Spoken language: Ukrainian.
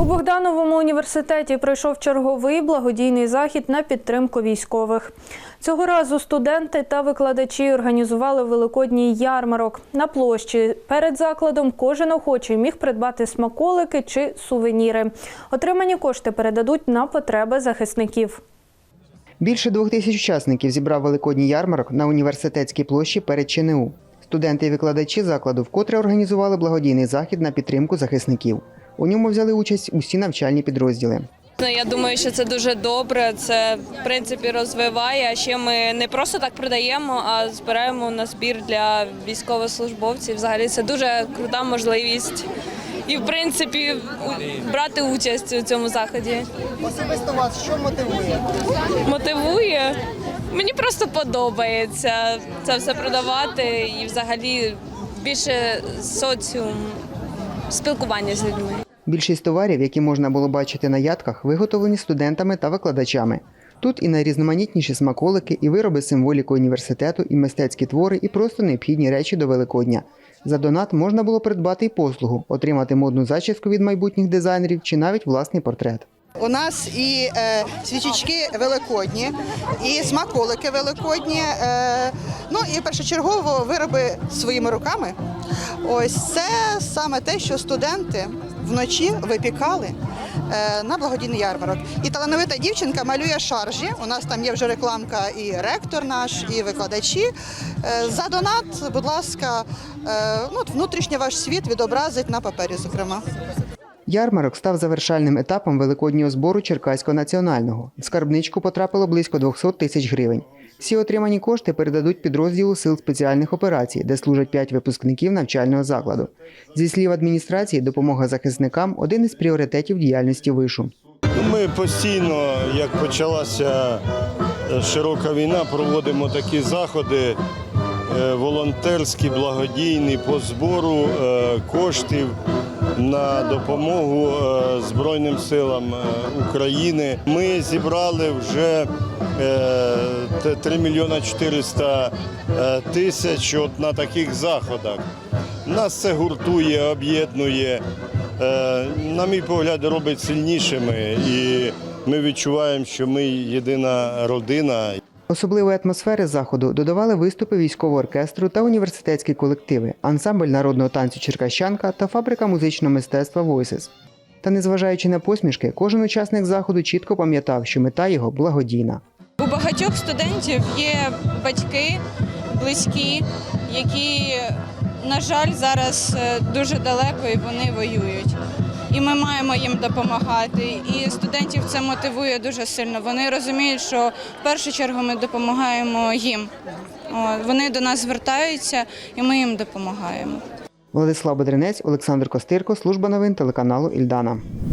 У Богдановому університеті пройшов черговий благодійний захід на підтримку військових. Цього разу студенти та викладачі організували великодній ярмарок. На площі перед закладом кожен охочий міг придбати смаколики чи сувеніри. Отримані кошти передадуть на потреби захисників. Більше двох тисяч учасників зібрав великодній ярмарок на університетській площі перед ЧНУ. Студенти і викладачі закладу вкотре організували благодійний захід на підтримку захисників. У ньому взяли участь усі навчальні підрозділи. Ну, Я думаю, що це дуже добре. Це в принципі розвиває. А ще ми не просто так продаємо, а збираємо на збір для військовослужбовців. Взагалі це дуже крута можливість. І в принципі брати участь у цьому заході Особисто вас що мотивує? мотивує. Мені просто подобається це все продавати і взагалі більше соціум спілкування з людьми. Більшість товарів, які можна було бачити на ядках, виготовлені студентами та викладачами. Тут і найрізноманітніші смаколики, і вироби з університету, і мистецькі твори, і просто необхідні речі до Великодня. За донат можна було придбати і послугу, отримати модну зачіску від майбутніх дизайнерів чи навіть власний портрет. У нас і е, свічечки великодні, і смаколики великодні. Е, ну і першочергово вироби своїми руками. Ось це саме те, що студенти вночі випікали е, на благодійний ярмарок. І талановита дівчинка малює шаржі. У нас там є вже рекламка і ректор наш, і викладачі. Е, за донат, будь ласка, е, ну, внутрішній ваш світ відобразить на папері, зокрема. Ярмарок став завершальним етапом великоднього збору Черкаського національного. В скарбничку потрапило близько 200 тисяч гривень. Всі отримані кошти передадуть підрозділу сил спеціальних операцій, де служать 5 випускників навчального закладу. Зі слів адміністрації, допомога захисникам один із пріоритетів діяльності вишу. Ми постійно, як почалася широка війна, проводимо такі заходи е, волонтерські, благодійні по збору е, коштів на допомогу е, Збройним силам України. Ми зібрали вже е, 3 мільйона 400 е, тисяч от на таких заходах. Нас це гуртує, об'єднує. На мій погляд, робить сильнішими, і ми відчуваємо, що ми єдина родина. Особливої атмосфери заходу додавали виступи військового оркестру та університетські колективи, ансамбль народного танцю Черкащанка та фабрика музичного мистецтва Voices. Та незважаючи на посмішки, кожен учасник заходу чітко пам'ятав, що мета його благодійна. У багатьох студентів є батьки, близькі, які, на жаль, зараз е, дуже далеко і вони воюють. І ми маємо їм допомагати. І студентів це мотивує дуже сильно. Вони розуміють, що в першу чергу ми допомагаємо їм. Вони до нас звертаються, і ми їм допомагаємо. Владислав Бедренець, Олександр Костирко, служба новин телеканалу Ільдана.